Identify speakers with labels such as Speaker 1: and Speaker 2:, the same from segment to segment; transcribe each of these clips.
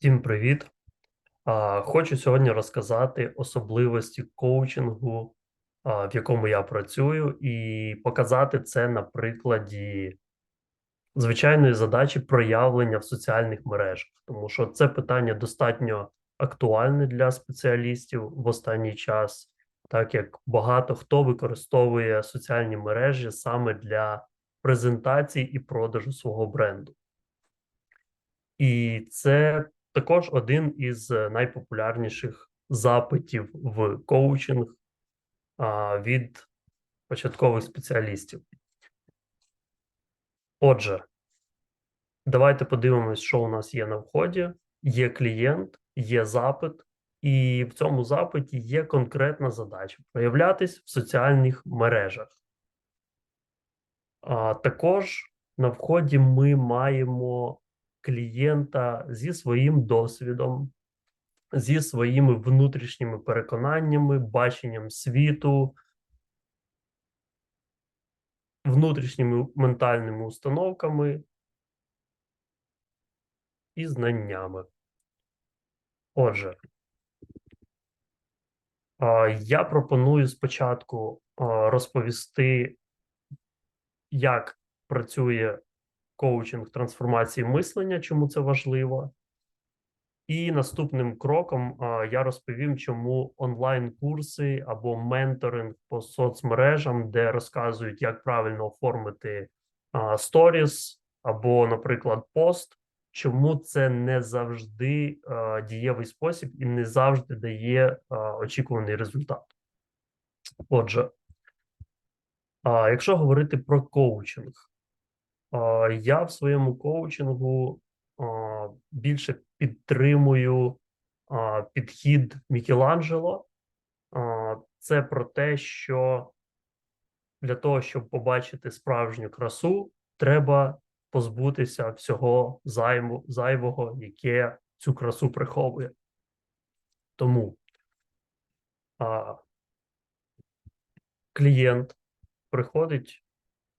Speaker 1: Всім привіт! Хочу сьогодні розказати особливості коучингу, в якому я працюю, і показати це на прикладі звичайної задачі проявлення в соціальних мережах, тому що це питання достатньо актуальне для спеціалістів в останній час, так як багато хто використовує соціальні мережі саме для презентації і продажу свого бренду. І це також один із е, найпопулярніших запитів в коучинг від початкових спеціалістів. Отже, давайте подивимось, що у нас є на вході. Є клієнт, є запит, і в цьому запиті є конкретна задача проявлятись в соціальних мережах. А також на вході ми маємо клієнта зі своїм досвідом, зі своїми внутрішніми переконаннями, баченням світу, внутрішніми ментальними установками і знаннями. Отже, я пропоную спочатку розповісти, як працює коучинг трансформації мислення, чому це важливо. І наступним кроком я розповім, чому онлайн-курси або менторинг по соцмережам, де розказують, як правильно оформити сторіс або, наприклад, пост, чому це не завжди дієвий спосіб і не завжди дає очікуваний результат. Отже, якщо говорити про коучинг, я в своєму коучингу більше підтримую підхід Мікеланджело. Це про те, що для того, щоб побачити справжню красу, треба позбутися всього займу, зайвого, яке цю красу приховує. Тому а, клієнт приходить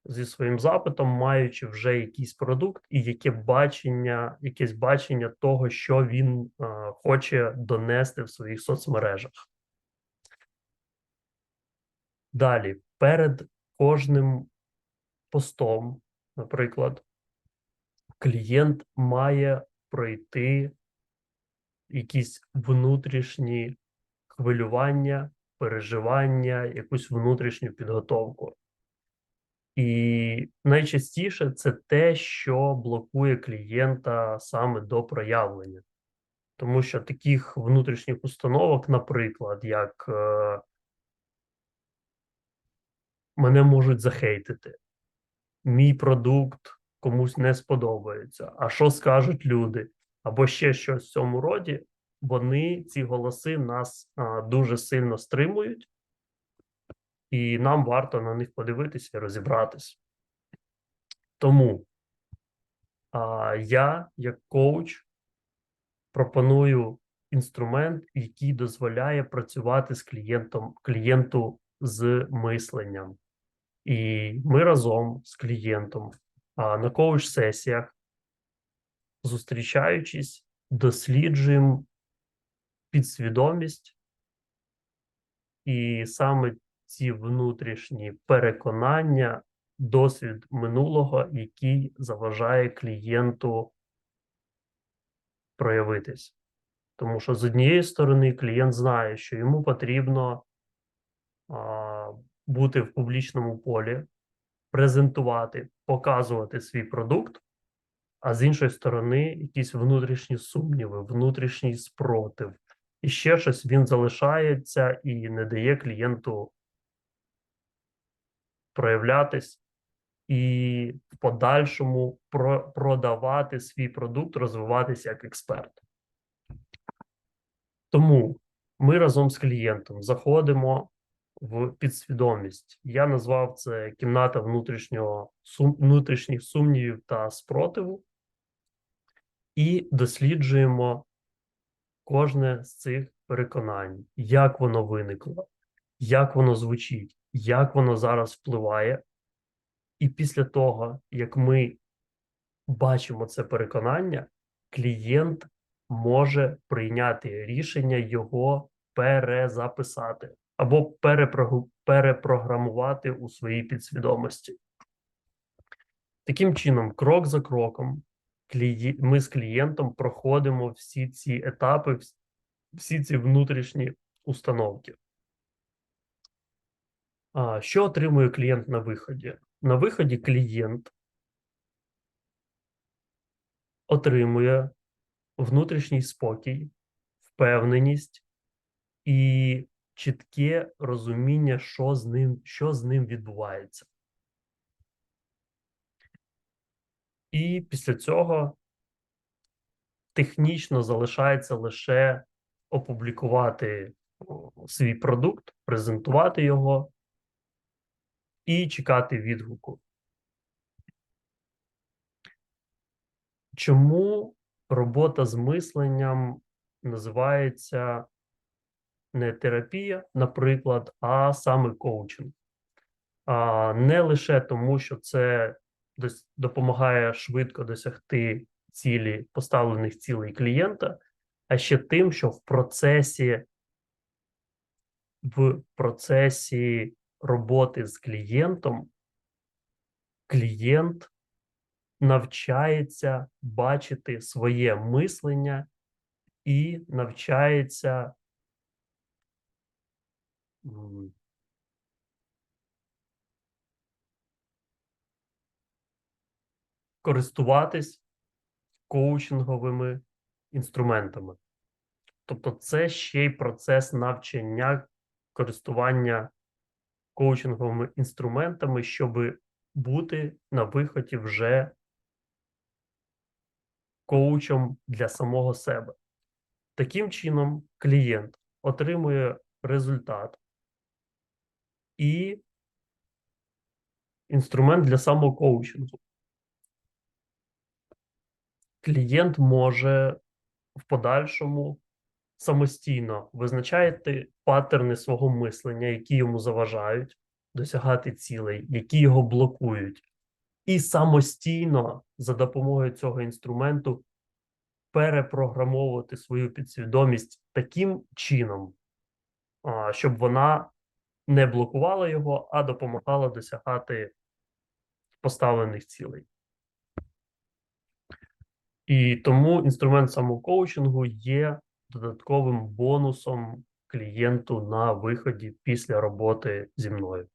Speaker 1: зі своїм запитом, маючи вже якийсь продукт і яке бачення, якесь бачення того, що він а, хоче донести в своїх соцмережах. Далі, перед кожним постом, наприклад, клієнт має пройти якісь внутрішні хвилювання, переживання, якусь внутрішню підготовку. І найчастіше це те, що блокує клієнта саме до проявлення. Тому що таких внутрішніх установок, наприклад, як е, мене можуть захейтити, мій продукт комусь не сподобається, а що скажуть люди, або ще щось в цьому роді, вони ці голоси нас е, дуже сильно стримують і нам варто на них подивитися і розібратися. Тому а, я, як коуч, пропоную інструмент, який дозволяє працювати з клієнтом клієнту з мисленням. І ми разом з клієнтом а, на коуч-сесіях, зустрічаючись, досліджуємо підсвідомість, і саме ці внутрішні переконання, досвід минулого, який заважає клієнту проявитись. Тому що з однієї сторони клієнт знає, що йому потрібно а, бути в публічному полі, презентувати, показувати свій продукт, а з іншої сторони, якісь внутрішні сумніви, внутрішній спротив. І ще щось він залишається і не дає клієнту проявлятись і в подальшому про продавати свій продукт, розвиватися як експерт. Тому ми разом з клієнтом заходимо в підсвідомість. Я назвав це кімната внутрішнього сум, внутрішніх сумнівів та спротиву, і досліджуємо кожне з цих переконань, як воно виникло, як воно звучить, як воно зараз впливає. І після того, як ми бачимо це переконання, клієнт може прийняти рішення його перезаписати або перепрограмувати у своїй підсвідомості. Таким чином, крок за кроком, ми з клієнтом проходимо всі ці етапи, всі ці внутрішні установки. А, що отримує клієнт на виході? На виході клієнт отримує внутрішній спокій, впевненість і чітке розуміння, що з ним, що з ним відбувається. І після цього технічно залишається лише опублікувати свій продукт, презентувати його і чекати відгуку. Чому робота з мисленням називається не терапія, наприклад, а саме коучинг? А, не лише тому, що це допомагає швидко досягти цілі поставлених цілей клієнта, а ще тим, що в процесі в процесі роботи з клієнтом клієнт навчається бачити своє мислення і навчається користуватись коучинговими інструментами. Тобто, це ще й процес навчання користування коучинговими інструментами, щоб бути на виході вже коучем для самого себе. Таким чином, клієнт отримує результат і інструмент для самокоучингу. Клієнт може в подальшому самостійно визначати паттерни свого мислення, які йому заважають досягати цілей, які його блокують, і самостійно за допомогою цього інструменту перепрограмовувати свою підсвідомість таким чином, щоб вона не блокувала його, а допомагала досягати поставлених цілей. І тому інструмент самокоучингу є додатковим бонусом клієнту на виході після роботи зі мною.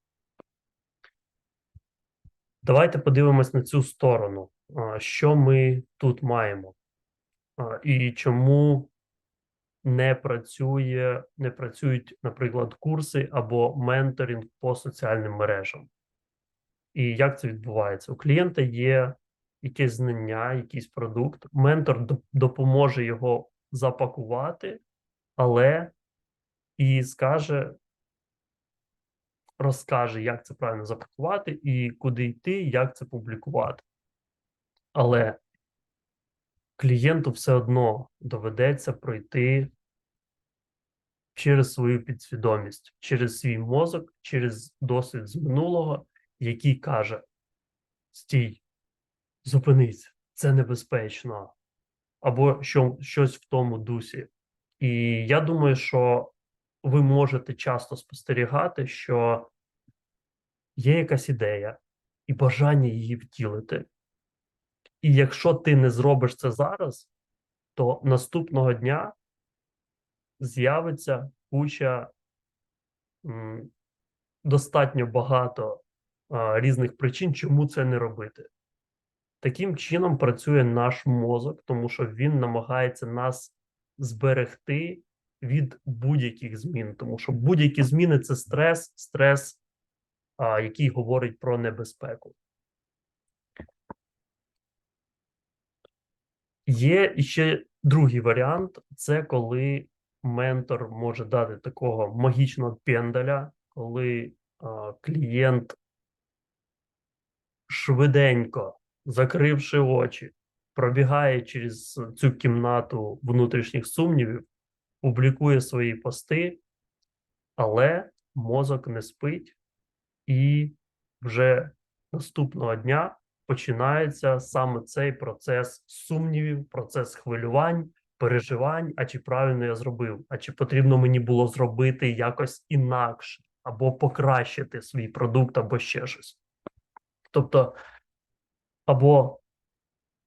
Speaker 1: Давайте подивимось на цю сторону, що ми тут маємо, і чому не працює, не працюють, наприклад, курси або менторинг по соціальним мережам. І як це відбувається? У клієнта є якесь знання, якийсь продукт, ментор допоможе його запакувати, але і скаже, розкаже, як це правильно запакувати і куди йти, як це публікувати. Але клієнту все одно доведеться пройти через свою підсвідомість, через свій мозок, через досвід з минулого, який каже: стій, зупинись, це небезпечно, або що, щось в тому дусі. І я думаю, що ви можете часто спостерігати, що є якась ідея і бажання її втілити. І якщо ти не зробиш це зараз, то наступного дня з'явиться куча достатньо багато а, різних причин, чому це не робити. Таким чином працює наш мозок, тому що він намагається нас зберегти від будь-яких змін, тому що будь-які зміни це стрес, стрес, а, який говорить про небезпеку. Є ще другий варіант: це коли ментор може дати такого магічного пендаля, коли а, клієнт швиденько, закривши очі, пробігає через цю кімнату внутрішніх сумнівів, публікує свої пости, але мозок не спить, і вже наступного дня починається саме цей процес сумнівів, процес хвилювань, переживань, а чи правильно я зробив, а чи потрібно мені було зробити якось інакше, або покращити свій продукт, або ще щось. Тобто, або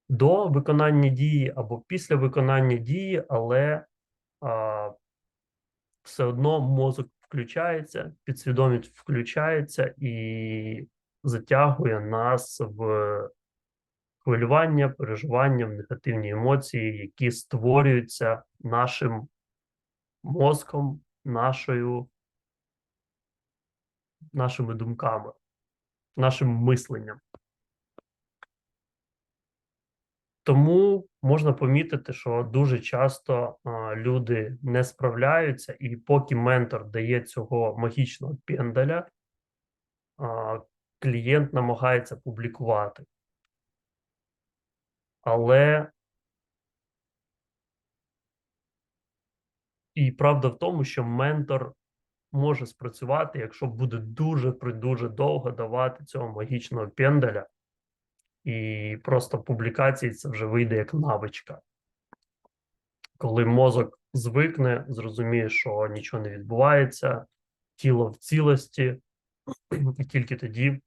Speaker 1: до виконання дії, або після виконання дії, але а, все одно мозок включається, підсвідомість включається і затягує нас в хвилювання, переживання, в негативні емоції, які створюються нашим мозком, нашою, нашими думками, нашим мисленням. Тому можна помітити, що дуже часто люди не справляються, і поки ментор дає цього магічного пендаля, клієнт намагається публікувати. Але і правда в тому, що ментор може спрацювати, якщо буде дуже дуже довго давати цього магічного пендаля, і просто публікації це вже вийде як навичка. Коли мозок звикне, зрозуміє, що нічого не відбувається, тіло в цілості, і тільки тоді е,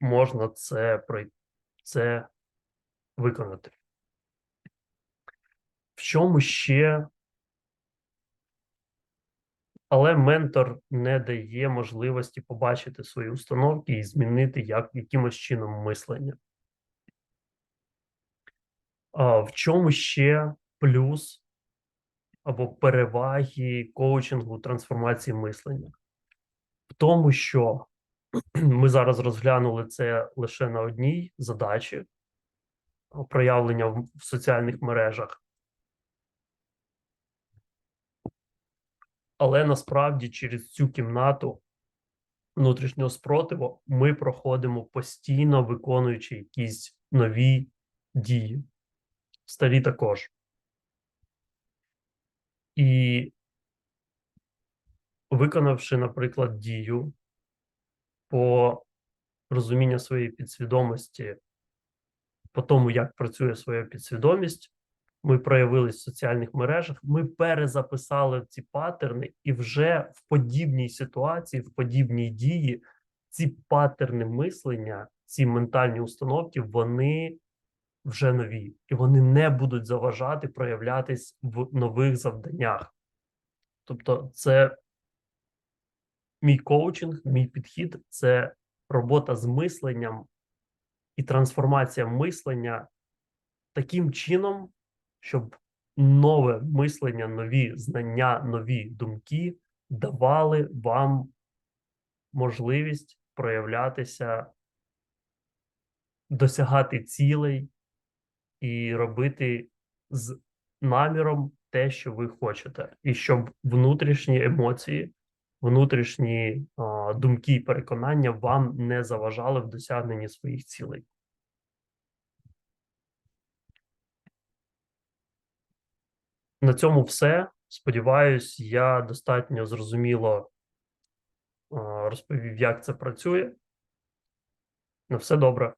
Speaker 1: можна це пройти це виконати. В чому ще? Але ментор не дає можливості побачити свої установки і змінити як, якимось чином мислення. А в чому ще плюс або переваги коучингу трансформації мислення? В тому, що ми зараз розглянули це лише на одній задачі проявлення в соціальних мережах. Але насправді через цю кімнату внутрішнього спротиву ми проходимо постійно виконуючи якісь нові дії, старі також. І виконавши, наприклад, дію по розумінню своєї підсвідомості, по тому, як працює своя підсвідомість, ми проявились в соціальних мережах, ми перезаписали ці паттерни, і вже в подібній ситуації, в подібній дії, ці паттерни мислення, ці ментальні установки, вони вже нові, і вони не будуть заважати проявлятись в нових завданнях. Тобто, це мій коучинг, мій підхід це робота з мисленням і трансформація мислення таким чином, щоб нове мислення, нові знання, нові думки давали вам можливість проявлятися, досягати цілей і робити з наміром те, що ви хочете, і щоб внутрішні емоції внутрішні а, думки і переконання вам не заважали в досягненні своїх цілей. На цьому все. Сподіваюсь, я достатньо зрозуміло розповів, як це працює. На все добре.